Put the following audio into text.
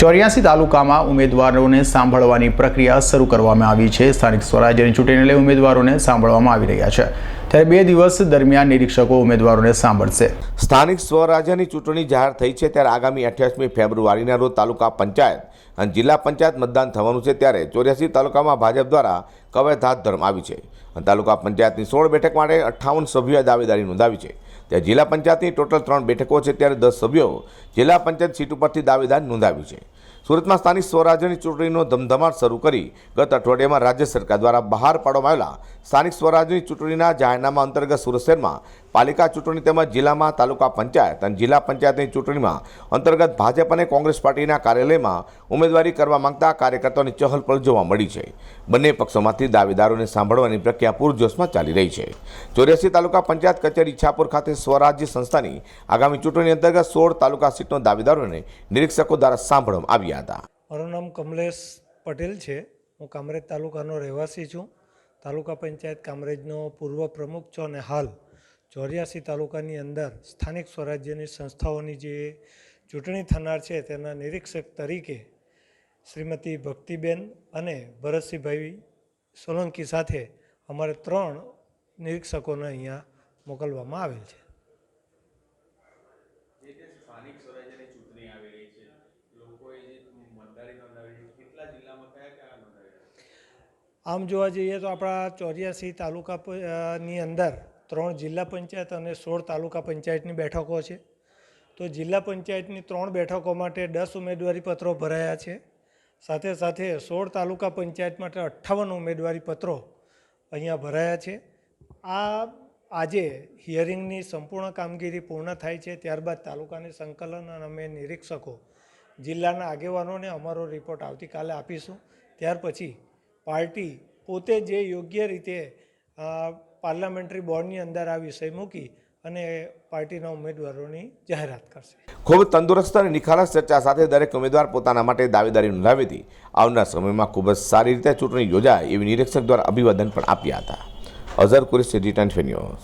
ચોર્યાસી તાલુકામાં ઉમેદવારોને સાંભળવાની પ્રક્રિયા શરૂ કરવામાં આવી છે. સ્થાનિક સ્વરાજ્યની ચૂંટણીને લઈ ઉમેદવારોને સાંભળવામાં આવી રહ્યા છે. ત્યારે બે દિવસ દરમિયાન નિરીક્ષકો ઉમેદવારોને સાંભળશે. સ્થાનિક સ્વરાજ્યની ચૂંટણી જાહેર થઈ છે ત્યારે આગામી અઠ્યાસમી ફેબ્રુઆરીના રોજ તાલુકા પંચાયત અને જિલ્લા પંચાયત મતદાન થવાનું છે ત્યારે ચોર્યાસી તાલુકામાં ભાજપ દ્વારા કવાયત હાથ ધરવામાં આવી છે. અને તાલુકા પંચાયતની સોળ બેઠક માટે અઠ્ઠાવન સભ્યોએ દાવેદારી નોંધાવી છે. ત્યાં જિલ્લા પંચાયતની ટોટલ ત્રણ બેઠકો છે ત્યારે દસ સભ્યો જિલ્લા પંચાયત સીટ ઉપરથી દાવેદારી નોંધાવી છે. સુરતમાં સ્થાનિક સ્વરાજ્યની ચૂંટણીનો ધમધમાટ શરૂ કરી ગત અઠવાડિયામાં રાજ્ય સરકાર દ્વારા બહાર પાડવામાં આવેલા સ્થાનિક સ્વરાજ્યની ચૂંટણીના જાહેરનામા અંતર્ગત સુરત શહેરમાં પાલિકા ચૂંટણી તેમજ જિલ્લામાં તાલુકા પંચાયત અને જિલ્લા પંચાયતની ચૂંટણીમાં અંતર્ગત ભાજપ અને કોંગ્રેસ પાર્ટીના કાર્યાલયમાં ઉમેદવારી કરવા માંગતા કાર્યકર્તાઓની ચહલપહલ જોવા મળી છે. બંને પક્ષોમાંથી દાવેદારોને સાંભળવાની પ્રક્રિયા પૂરજોશમાં ચાલી રહી છે. ચોર્યાસી તાલુકા પંચાયત કચેરી ઈચ્છાપુર ખાતે સ્વરાજ્ય સંસ્થાની આગામી ચૂંટણી અંતર્ગત સોળ તાલુકા સીટનો દાવેદારોને નિરીક્ષકો દ્વારા સાંભળવામાં આવ્યા હતા. મારું નામ કમલેશ પટેલ છે. હું કામરેજ તાલુકાનો રહેવાસી છું. તાલુકા પંચાયત કામરેજનો પૂર્વ પ્રમુખ છું અને હાલ ચોર્યાસી તાલુકાની અંદર સ્થાનિક સ્વરાજ્યની સંસ્થાઓની જે ચૂંટણી થનાર છે તેના નિરીક્ષક તરીકે શ્રીમતી ભક્તિબેન અને ભરતસિંહભાઈ સોલંકી સાથે અમારે ત્રણ નિરીક્ષકોને અહીંયા મોકલવામાં આવેલ છે. આમ જોવા જઈએ તો આપણા ચોર્યાસી તાલુકા પ- ની અંદર ત્રણ જિલ્લા પંચાયત અને સોળ તાલુકા પંચાયતની બેઠકો છે. તો જિલ્લા પંચાયતની ત્રણ બેઠકો માટે દસ ઉમેદવારી પત્રો ભરાયા છે. સાથે સાથે સોળ તાલુકા પંચાયત માટે અઠ્ઠાવન ઉમેદવારી પત્રો અહીંયા ભરાયા છે. આ આજે હિયરિંગની સંપૂર્ણ કામગીરી પૂર્ણ થાય છે. ત્યારબાદ તાલુકાની સંકલન અને અમે નિરીક્ષકો જિલ્લાના આગેવાનોને અમારો રિપોર્ટ આવતીકાલે આપીશું. ત્યાર પછી પાર્ટી પોતે જે યોગ્ય રીતે પાર્લામેન્ટરી બોર્ડની અંદર આ વિષય મૂકી અને પાર્ટીના ઉમેદવારોની જાહેરાત કરશે. ખૂબ તંદુરસ્ત અને નિખાલસ ચર્ચા સાથે દરેક ઉમેદવાર પોતાના માટે દાવેદારી નોંધાવી હતી. આવનાર સમયમાં ખૂબ જ સારી રીતે ચૂંટણી યોજાય એવી નિરીક્ષક દ્વારા અભિવાદન પણ આપ્યા હતા. Azhar Kuresh return news.